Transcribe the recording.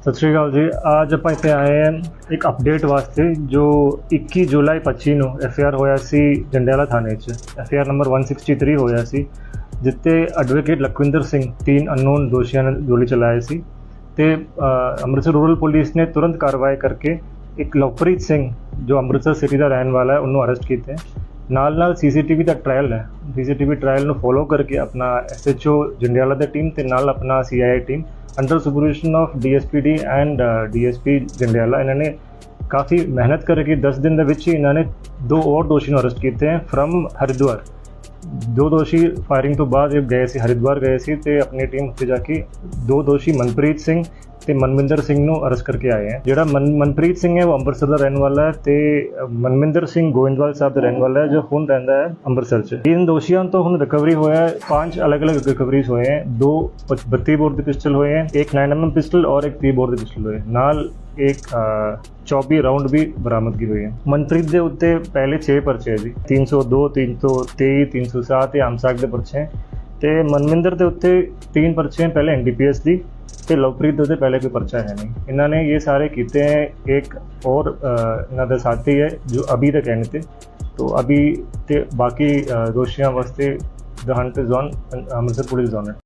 ਸਤਿ ਸ਼੍ਰੀ ਅਕਾਲ ਜੀ। ਅੱਜ ਆਪਾਂ ਇੱਥੇ ਆਏ ਹਾਂ ਇੱਕ ਅਪਡੇਟ ਵਾਸਤੇ ਜੋ 21 ਜੁਲਾਈ 25 ਨੂੰ ਐਫਆਰ ਹੋਇਆ ਸੀ ਜੰਡਿਆਲਾ ਥਾਣੇ 'ਚ। ਐਫਆਰ ਨੰਬਰ 163 ਹੋਇਆ ਸੀ ਜਿੱਤੇ ਐਡਵੋਕੇਟ ਲਖਵਿੰਦਰ ਸਿੰਘ, ਤਿੰਨ ਅਨਨੋਨ ਦੋਸ਼ੀਆਂ ਨੇ ਗੋਲੀ ਚਲਾਏ ਸੀ ਤੇ ਅੰਮ੍ਰਿਤਸਰ ਰੂਰਲ ਪੁਲਿਸ ਨੇ ਤੁਰੰਤ ਕਾਰਵਾਈ ਕਰਕੇ ਇੱਕ ਲਵਪ੍ਰੀਤ ਸਿੰਘ ਜੋ ਅੰਮ੍ਰਿਤਸਰ ਸਿਟੀ ਦਾ ਰਹਿਣ ਵਾਲਾ ਹੈ, ਉਹਨੂੰ ਅਰੈਸਟ ਕੀਤਾ ਹੈ। ਨਾਲ ਨਾਲ ਸੀਸੀਟੀਵੀ ਦਾ ਟ੍ਰਾਇਲ ਹੈ। ਸੀਸੀਟੀਵੀ ਟ੍ਰਾਇਲ ਨੂੰ ਫੋਲੋ ਕਰਕੇ ਆਪਣਾ ਐਸਐਚਓ ਜੰਡਿਆਲਾ ਦੀ ਟੀਮ ਤੇ ਨਾਲ ਆਪਣਾ CIA team under supervision of DSPD and DSP Jandiala, ਇਹਨਾਂ ਨੇ ਕਾਫੀ ਮਿਹਨਤ ਕਰਕੇ 10 ਦਿਨ ਦੇ ਵਿੱਚ ਹੀ ਇਹਨਾਂ ਨੇ ਦੋ ਹੋਰ ਦੋਸ਼ੀ ਨੂੰ ਅਰੈਸਟ ਕੀਤੇ ਹੈ ਫਰਮ ਹਰਿਦੁਆਰ। ਦੋ ਦੋਸ਼ੀ ਫਾਇਰਿੰਗ ਤੋਂ ਬਾਅਦ ਇਹ ਗਏ ਸੀ ਹਰਿਦੁਆਰ ਗਏ ਸੀ ਤੇ ਆਪਣੀ ਟੀਮ ਉੱਥੇ ਜਾ ਕੇ ਦੋ ਦੋਸ਼ੀ ਮਨਪ੍ਰੀਤ ਸਿੰਘ ਤੇ ਮਨਮਿੰਦਰ ਸਿੰਘ ਨੂੰ ਅਰੈਸਟ ਕਰਕੇ ਆਏ ਹੈ। ਜਿਹੜਾ ਮਨਪ੍ਰੀਤ ਸਿੰਘ ਹੈ ਉਹ ਅੰਮ੍ਰਿਤਸਰ ਦਾ ਰਹਿਣ ਵਾਲਾ ਹੈ ਤੇ ਅ, ਮਨਮਿੰਦਰ ਸਿੰਘ ਗੋਇੰਦਵਾਲ ਸਾਹਿਬ ਦਾ ਰਹਿਣ ਵਾਲਾ ਹੈ ਜੋ ਹੁਣ ਰਹਿੰਦਾ ਹੈ ਅੰਮ੍ਰਿਤਸਰ 'ਚ। ਤਿੰਨ ਦੋਸ਼ੀਆਂ ਤੋਂ ਹੁਣ ਰਿਕਵਰੀ ਹੋਇਆ ਹੈ। ਪੰਜ ਅਲੱਗ-ਅਲੱਗ ਰਿਕਵਰੀਜ਼ ਹੋਏ ਹੈ। ਦੋ 32 ਬੋਰ ਦੇ ਪਿਸਟਲ ਹੋਏ ਹੈ ਇੱਕ 9mm ਪਿਸਟਲ ਔਰ ਇੱਕ 30 ਬੋਰ ਦੇ ਪਿਸਟਲ ਹੋਏ ਨਾਲ ਇੱਕ ਅ, 24 ਰਾਉਂਡ ਵੀ ਬਰਾਮਦਗੀ ਹੋਈ ਹੈ ਮਨਪ੍ਰੀਤ ਦੇ ਉੱਤੇ ਪਹਿਲੇ 6 ਪਰਚੇ ਹੈ ਜੀ 302 323 307 ਤੇ ਆਮਸਾਕ ਦੇ ਪਰਚੇ ਹੈ ਤੇ ਮਨਮਿੰਦਰ ਦੇ ਉੱਤੇ ਤਿੰਨ ਪਰਚੇ ਹੈ ਪਹਿਲੇ ਐਨਡੀਪੀਐਸ ਦੀ ਤੇ ਲਵਪ੍ਰੀਤ ਦੇ ਉੱਤੇ ਪਹਿਲੇ ਕੋਈ ਪਰਚਾ ਹੈ ਨਹੀਂ ਇਹਨਾਂ ਨੇ ਇਹ ਸਾਰੇ ਕੀਤੇ ਹੈ ਇੱਕ और अ, ਇਹਨਾਂ ਦਾ ਸਾਥੀ ਹੈ ਜੋ ਅਭੀ ਤੱਕ ਕਹਿਣੇ ਤੇ तो अभी ते बाकी अ, दोषियों वास्ते the hunt is on Amritsar police on it